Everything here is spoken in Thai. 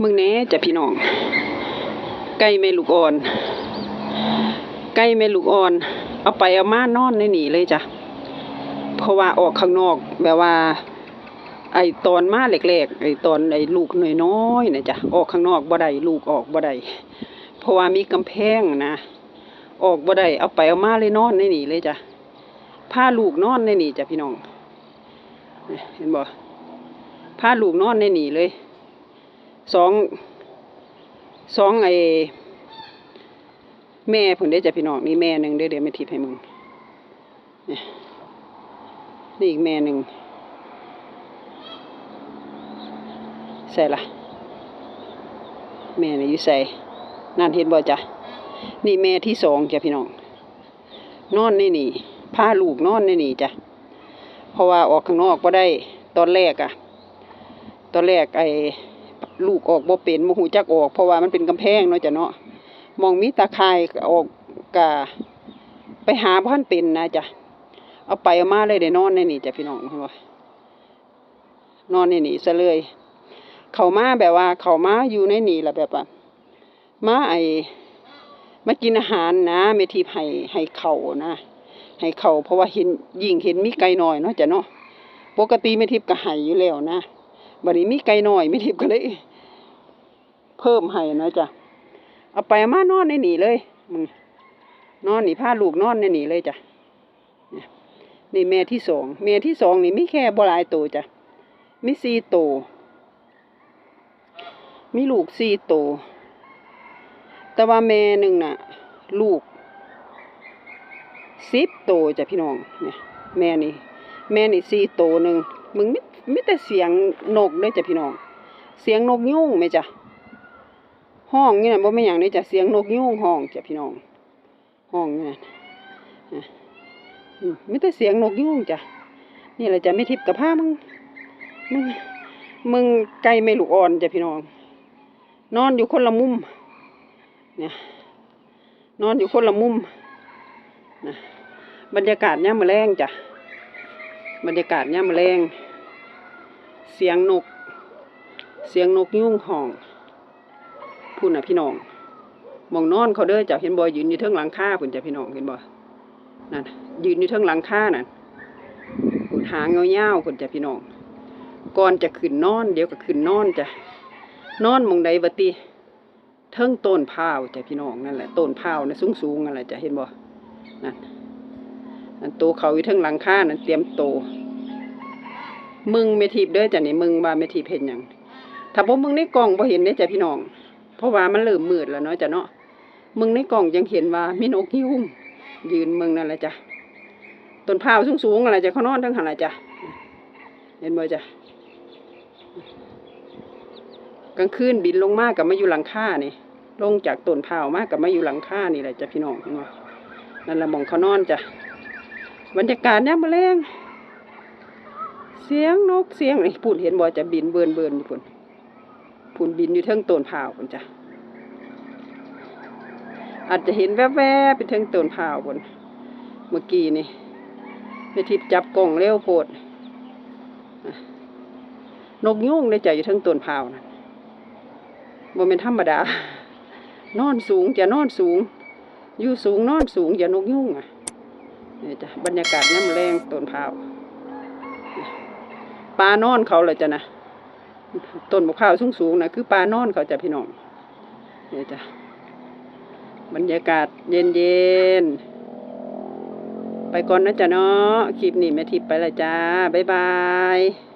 มึงแน่จ้ะพี่น้อง ไก่แม่ลูกอ่อน ไก่แม่ลูกอ่อน เอาไปเอามานอนในหนีเลยจ้ะ เพราะว่าออกข้างนอกแบบว่า ไอตอนมาแรกๆไอตอนไอลูกน้อยๆนะจ้ะ ออกข้างนอกบ่ได้ลูกออกบ่ได้เพราะว่ามีกำแพงนะ ออกบ่ได้เอาไปเอามาเลยนอนในหนีเลยจ้ะพาลูกนอนในหนีจ้ะพี่น้อง เห็นบ่พาลูกนอนในหนีเลย สองสองไอแม่เพิ่นได้จ้ะพี่น้องนี่แม่หนึ่งเดี๋ยวเดี๋ยวไม่ทิพให้มึงนี่นี่อีกแม่หนึ่งใส่ละแม่นี่อยู่ใส่นั่นเห็นบ่จ้ะนี่แม่ที่สองจ้ะพี่น้องนอนในนี่พาลูกนอนในนี่จ้ะเพราะว่าออกข้างนอกก็ได้ตอนแรกอะตอนแรกไอ ลูกออกบ่เป็นบ่ฮู้จักออก เพราะว่ามันเป็นกำแพงเนาะจ้ะเนาะมองมีตาข่ายออกกะไปหาบ่ทันเป็นนะจ้ะเอาไปเอามาเลยได้นอนในนี่จ้ะพี่น้องเห็นบ่นอนในนี่ซะเลย เขามาแบบว่า เขามาอยู่ในนี่แหละแบบว่ามาไอมากินอาหารนะเมทีให้ให้เขานะให้เขาเพราะว่าเห็นยิ่งเห็นมีไก่น้อยเนาะจ้ะเนาะปกติเมทิพย์ก็ให้อยู่แล้วนะ บัดนี้มีไก่น้อยเมทิพก็เลย เพิ่มให้นะจ้ะเอาไปเอามานอนในนี่เลยมึงนอนหนี่พาลูกนอนในนี่เลยจ้ะนี่แม่ที่สองแม่ที่สองนี่มีแค่บลายตัวจ้ะมีสี่โตมีลูกสี่โตแต่ว่าแม่หนึ่งน่ะ ลูกสิบโตจ้ะพี่น้องเนี่ยแม่นี่ แม่นี่สี่โตหนึ่งมึงมิ มิแต่เสียงนกเลยจ้ะพี่น้อง เสียงนกยุ่งไหมจ้ะห้องนี่น่ะบ่แม่นหยังเลยจ้ะเสียงนกยุ่งห้องจ้ะพี่น้อง ห้องนี่นะอะอืมมิแต่เสียงนกยุ่งจ้ะนี่แหละจ้ะไม่ทิพย์กับผ้ามึงมึงมึงไก่ไม่ลูกอ่อนจ้ะพี่น้อง นอนอยู่คนละมุมเนี่ยนอนอยู่คนละมุมนะบรรยากาศย่ามมอแรงจ้ะบรรยากาศย่ามมอแรง เสียงนก เสียงนกยุ่งห้องพูดน่ะพี่น้องมองนอนเขาเด้อจ้ะเห็นบ่ยืนอยู่เทิงหลังคาพุ่นจ้ะพี่น้องเห็นบ่นั่นยืนอยู่เทิงหลังคานั่นพุ่นหางเงาๆพุ่นจ้ะพี่น้องก่อนจะขึ้นนอน เดี๋ยวก็ขึ้นนอนจ้ะนอนมองใดวะติเทิงต้นพาวจ้ะพี่น้องนั่นแหละต้นพาวนะสูงสูงๆนั่นแหละจ้ะเห็นบ่นั่นนั่นโตเขาอยู่เทิงหลังคานั่นเตรียมโต มึงเมทีบเด้อจ้ะนี่มึงว่าเมทีบเห็นหยังถ้าบ่มึงในกล่องบ่เห็นเด้จ้ะพี่น้อง เพราะว่ามันเริ่มมืดแล้วเนาะจ้ะเนาะมึงในกล่องยังเห็นว่ามีนกฮิ้วยืนมึงนั่นแหละจ้ะต้นพร้าวสูงสูงๆนั่นแหละจ้ะเขานอนทั้งหันแหละจ้ะเห็นบ่จ้ะกลางคืนบินลงมากกับมาอยู่หลังคานี่ลงจากต้นเผาวมากกับมาอยู่หลังคานี่แหละจ้ะพี่น้องเห็นไหมนั่นแหละมองเขานอนจ้ะบรรยากาศเนี่ยมาแรง สียงนกเสียงนี่พูดเห็นบ่จะบินเบินเบินอยู่พุ่นพุ่นบินอยู่เทิงต้นเผาวพุ่นจ้ะอาจจะเห็นแวบๆไปเทิงต้นเผาวพุ่นเมื่อกี้นี่ไปทิพจับกล่องเร็วโพดอะนกยุ่งในใจอยู่เทิงต้นเผาวนะบ่เป็นธรรมดานอนสูงจะนอนสูง อยู่สูงนอนสูงอย่านกยุ่งอะนี่จ้ะบรรยากาศน้ำแรงต้นพร้าว ปลานอนเขาเลยจ้ะนะต้นมะพร้าวสูงสูงๆนะคือปลานอนเขาจ้ะพี่น้องเนี่ยจ้ะบรรยากาศเย็นเย็นๆไปก่อนนะจ๊ะเนาะคลิปนี้แม่ทิพย์ไปละจ้าบ๊ายบาย